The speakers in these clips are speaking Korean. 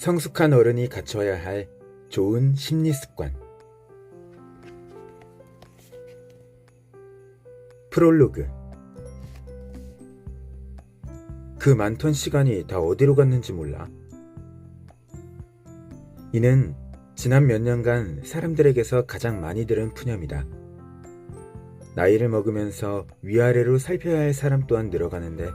성숙한 어른이 갖춰야 할 좋은 심리 습관. 프롤로그. 그 많던 시간이 다 어디로 갔는지 몰라. 이는 지난 몇 년간 사람들에게서 가장 많이 들은 푸념이다. 나이를 먹으면서 위아래로 살펴야 할 사람 또한 늘어가는데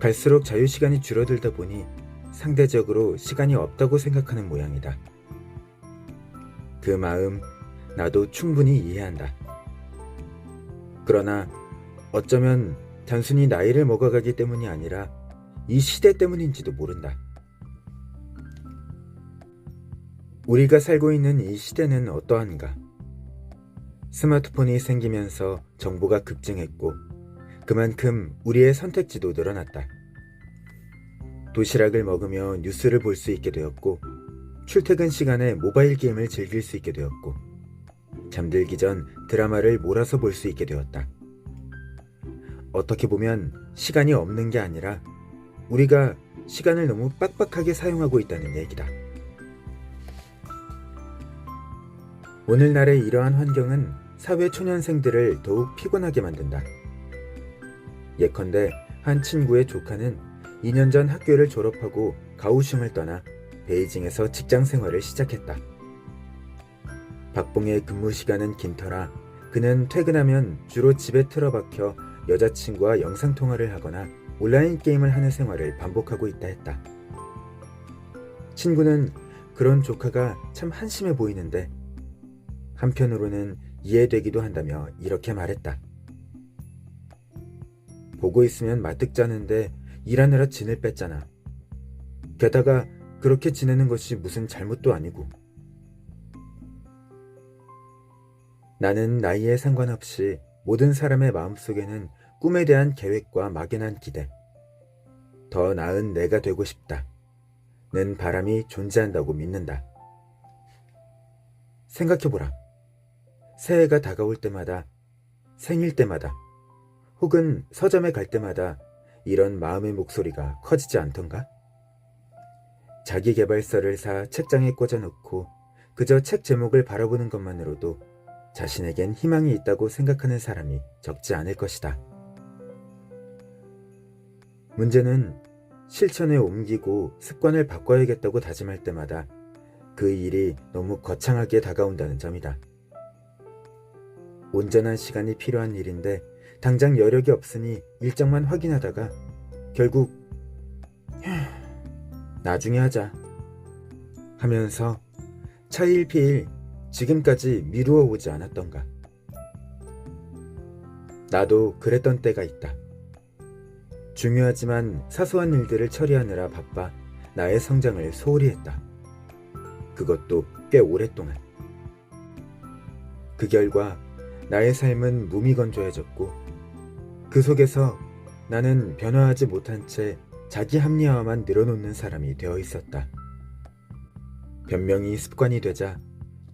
갈수록 자유시간이 줄어들다 보니 상대적으로 시간이 없다고 생각하는 모양이다. 그 마음 나도 충분히 이해한다. 그러나 어쩌면 단순히 나이를 먹어가기 때문이 아니라 이 시대 때문인지도 모른다. 우리가 살고 있는 이 시대는 어떠한가? 스마트폰이 생기면서 정보가 급증했고 그만큼 우리의 선택지도 늘어났다. 도시락을 먹으며 뉴스를 볼 수 있게 되었고 출퇴근 시간에 모바일 게임을 즐길 수 있게 되었고 잠들기 전 드라마를 몰아서 볼 수 있게 되었다. 어떻게 보면 시간이 없는 게 아니라 우리가 시간을 너무 빡빡하게 사용하고 있다는 얘기다. 오늘날의 이러한 환경은 사회 초년생들을 더욱 피곤하게 만든다. 예컨대 한 친구의 조카는 2년 전 학교를 졸업하고 가오슝을 떠나 베이징에서 직장 생활을 시작했다. 박봉의 근무 시간은 긴 터라 그는 퇴근하면 주로 집에 틀어박혀 여자친구와 영상통화를 하거나 온라인 게임을 하는 생활을 반복하고 있다 했다. 친구는 그런 조카가 참 한심해 보이는데 한편으로는 이해되기도 한다며 이렇게 말했다. 보고 있으면 마뜩 자는데 일하느라 진을 뺐잖아. 게다가 그렇게 지내는 것이 무슨 잘못도 아니고. 나는 나이에 상관없이 모든 사람의 마음속에는 꿈에 대한 계획과 막연한 기대, 더 나은 내가 되고 싶다. 는 바람이 존재한다고 믿는다. 생각해보라. 새해가 다가올 때마다, 생일 때마다, 혹은 서점에 갈 때마다 이런 마음의 목소리가 커지지 않던가? 자기 개발서를 사 책장에 꽂아놓고 그저 책 제목을 바라보는 것만으로도 자신에겐 희망이 있다고 생각하는 사람이 적지 않을 것이다. 문제는 실천에 옮기고 습관을 바꿔야겠다고 다짐할 때마다 그 일이 너무 거창하게 다가온다는 점이다. 온전한 시간이 필요한 일인데 당장 여력이 없으니 일정만 확인하다가 결국 나중에 하자 하면서 차일피일 지금까지 미루어 오지 않았던가. 나도 그랬던 때가 있다. 중요하지만 사소한 일들을 처리하느라 바빠 나의 성장을 소홀히 했다. 그것도 꽤 오랫동안. 그 결과 나의 삶은 무미건조해졌고 그 속에서 나는 변화하지 못한 채 자기 합리화만 늘어놓는 사람이 되어 있었다. 변명이 습관이 되자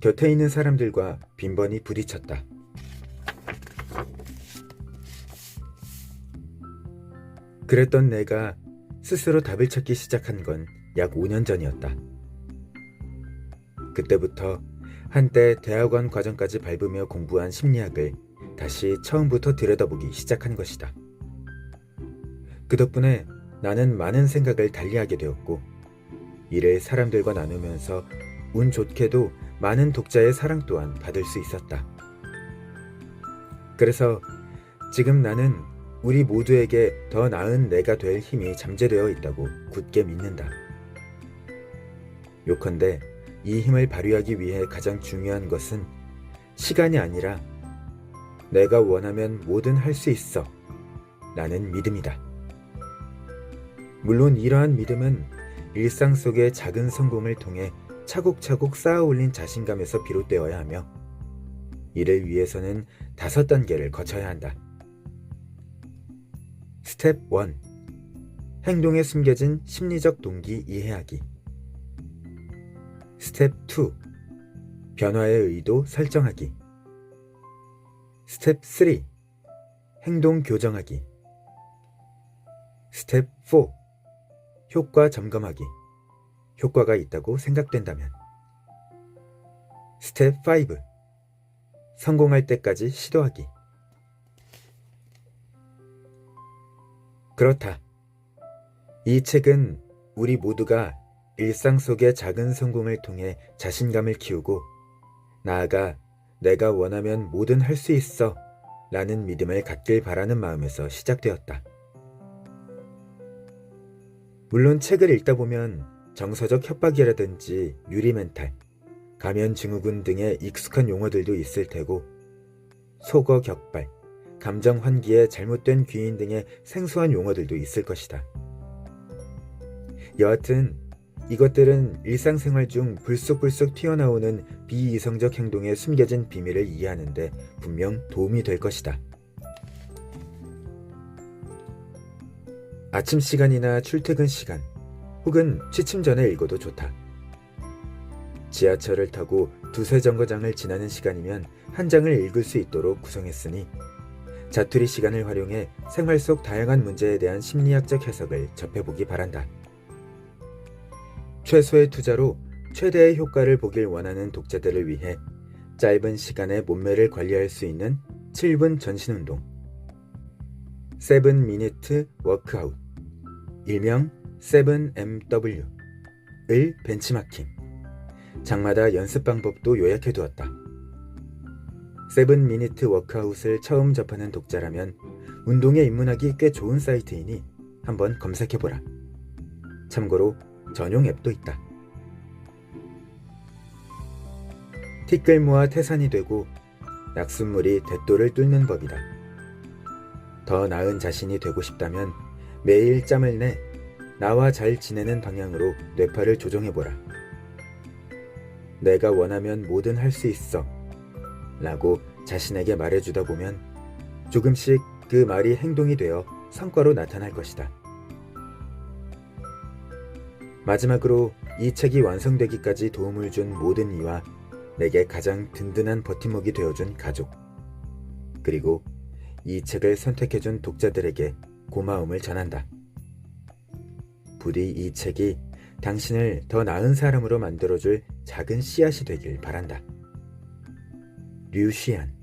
곁에 있는 사람들과 빈번히 부딪혔다. 그랬던 내가 스스로 답을 찾기 시작한 건 약 5년 전이었다. 그때부터 한때 대학원 과정까지 밟으며 공부한 심리학을 다시 처음부터 들여다보기 시작한 것이다. 그 덕분에 나는 많은 생각을 달리하게 되었고, 이를 사람들과 나누면서 운 좋게도 많은 독자의 사랑 또한 받을 수 있었다. 그래서 지금 나는 우리 모두에게 더 나은 내가 될 힘이 잠재되어 있다고 굳게 믿는다. 요컨대 이 힘을 발휘하기 위해 가장 중요한 것은 시간이 아니라 내가 원하면 뭐든 할 수 있어 라는 믿음이다. 물론 이러한 믿음은 일상 속의 작은 성공을 통해 차곡차곡 쌓아 올린 자신감에서 비롯되어야 하며 이를 위해서는 다섯 단계를 거쳐야 한다. 스텝 1. 행동에 숨겨진 심리적 동기 이해하기. 스텝 2. 변화의 의도 설정하기. 스텝 3. 행동 교정하기. 스텝 4. 효과 점검하기. 효과가 있다고 생각된다면. 스텝 5. 성공할 때까지 시도하기. 그렇다. 이 책은 우리 모두가 일상 속의 작은 성공을 통해 자신감을 키우고 나아가 내가 원하면 뭐든 할 수 있어 라는 믿음을 갖길 바라는 마음에서 시작되었다. 물론 책을 읽다 보면 정서적 협박이라든지 유리멘탈, 가면 증후군 등의 익숙한 용어들도 있을 테고 속어 격발, 감정 환기에 잘못된 귀인 등의 생소한 용어들도 있을 것이다. 여하튼 이것들은 일상생활 중 불쑥불쑥 튀어나오는 비이성적 행동에 숨겨진 비밀을 이해하는데 분명 도움이 될 것이다. 아침 시간이나 출퇴근 시간, 혹은 취침 전에 읽어도 좋다. 지하철을 타고 두세 정거장을 지나는 시간이면 한 장을 읽을 수 있도록 구성했으니 자투리 시간을 활용해 생활 속 다양한 문제에 대한 심리학적 해석을 접해보기 바란다. 최소의 투자로 최대의 효과를 보길 원하는 독자들을 위해 짧은 시간에 몸매를 관리할 수 있는 7분 전신 운동 7 미니트 워크아웃 일명 7MW을 벤치마킹 장마다 연습 방법도 요약해 두었다. 7 미니트 워크아웃을 처음 접하는 독자라면 운동에 입문하기 꽤 좋은 사이트이니 한번 검색해 보라. 참고로 전용 앱도 있다. 티끌모아 태산이 되고 약순물이 대도를 뚫는 법이다. 더 나은 자신이 되고 싶다면 매일 짬을 내 나와 잘 지내는 방향으로 뇌파를 조정해보라. 내가 원하면 뭐든 할 수 있어. 라고 자신에게 말해주다 보면 조금씩 그 말이 행동이 되어 성과로 나타날 것이다. 마지막으로 이 책이 완성되기까지 도움을 준 모든 이와 내게 가장 든든한 버팀목이 되어준 가족, 그리고 이 책을 선택해준 독자들에게 고마움을 전한다. 부디 이 책이 당신을 더 나은 사람으로 만들어줄 작은 씨앗이 되길 바란다. 류시안